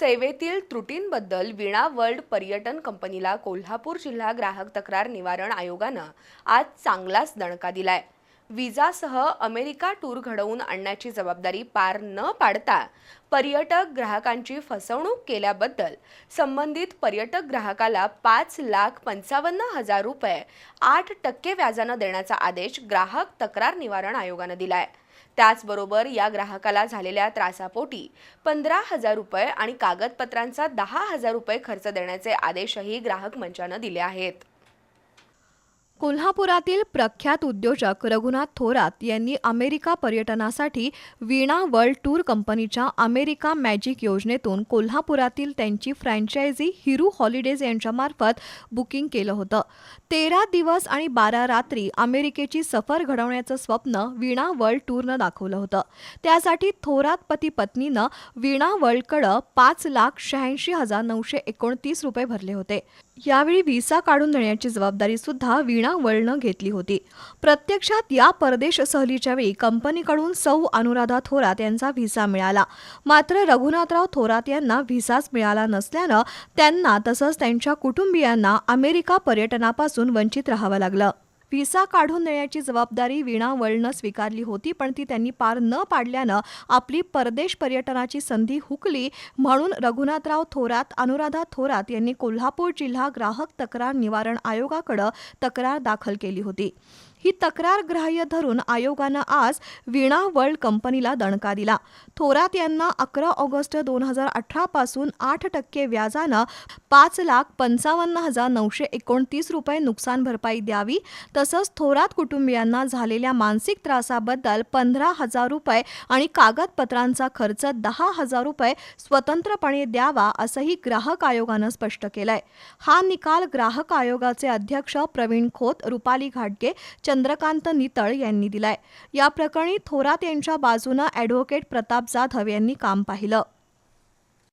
सेवेतील त्रुटींबद्दल वीणा वर्ल्ड पर्यटन कंपनीला कोल्हापूर जिल्हा ग्राहक तक्रार निवारण आयोगानं आज चांगलाच दणका दिलाय. विजासह अमेरिका टूर घडवून आणण्याची जबाबदारी पार न पाडता पर्यटक ग्राहकांची फसवणूक केल्याबद्दल संबंधित पर्यटक ग्राहकाला पाच लाख पंचावन्न हजार रुपये आठ टक्के व्याजानं देण्याचा आदेश ग्राहक तक्रार निवारण आयोगानं दिलाय. त्याचबरोबर या ग्राहकाला झालेल्या त्रासापोटी पंधरा हजार रुपये आणि कागदपत्रांचा दहा हजार रुपये खर्च देण्याचे आदेशही ग्राहक मंचानं दिले आहेत. कोल्हापुरातील प्रख्यात उद्योजक रघुनाथ थोरात यांनी अमेरिका पर्यटनासाठी वीणा वर्ल्ड टूर कंपनीच्या अमेरिका मॅजिक योजनेतून कोल्हापुरातील त्यांची फ्रँचायझी हिरू हॉलिडेज यांच्यामार्फत बुकिंग केलं होतं. तेरा दिवस आणि बारा रात्री अमेरिकेची सफर घडवण्याचं स्वप्न वीणा वर्ल्ड टूरनं दाखवलं होतं. त्यासाठी थोरात पती पत्नीनं वीणा वर्ल्डकडं पाच लाख शहाऐंशी हजार नऊशे एकोणतीस रुपये भरले होते. यावेळी व्हिसा काढून देण्याची जबाबदारी सुद्धा वीणा वर्ल्डनं घेतली होती. प्रत्यक्षात या परदेश सहलीच्या वेळी कंपनीकडून सौ अनुराधा थोरात यांचा व्हिसा मिळाला. मात्र रघुनाथराव थोरात यांना व्हिसाच मिळाला नसल्यानं त्यांना तसंच त्यांच्या कुटुंबियांना अमेरिका पर्यटनापासून वंचित राहावं लागलं. व्हिसा काढून देण्याची जबाबदारी वीणा वर्ल्डनं स्वीकारली होती पण ती त्यांनी पार न पाडल्यानं आपली परदेश पर्यटनाची संधी हुकली म्हणून रघुनाथराव थोरात अनुराधा थोरात यांनी कोल्हापूर जिल्हा ग्राहक तक्रार निवारण आयोगाकडं तक्रार दाखल केली होती. ही तक्रार ग्राह्य धरून आयोगानं आज वीणा वर्ल्ड कंपनीला दणका दिला. थोरात यांना अकरा ऑगस्ट दोन हजार अठरा पासून आठ टक्के व्याजानं पाच लाख पंचावन्न हजार नऊशे एकोणतीस रुपये नुकसान भरपाई द्यावी तसंच थोरात कुटुंबियांना झालेल्या मानसिक त्रासाबद्दल पंधरा हजार रुपये आणि कागदपत्रांचा खर्च दहा हजार रुपये स्वतंत्रपणे द्यावा असंही ग्राहक आयोगानं स्पष्ट केलंय. हा निकाल ग्राहक आयोगाचे अध्यक्ष प्रवीण खोत रुपाली घाटगे चंद्रकांत नितळ यांनी दिलाय. या प्रकरणी थोरात यांच्या बाजूनं ॲडव्होकेट प्रताप जाधव यांनी काम पाहिलं.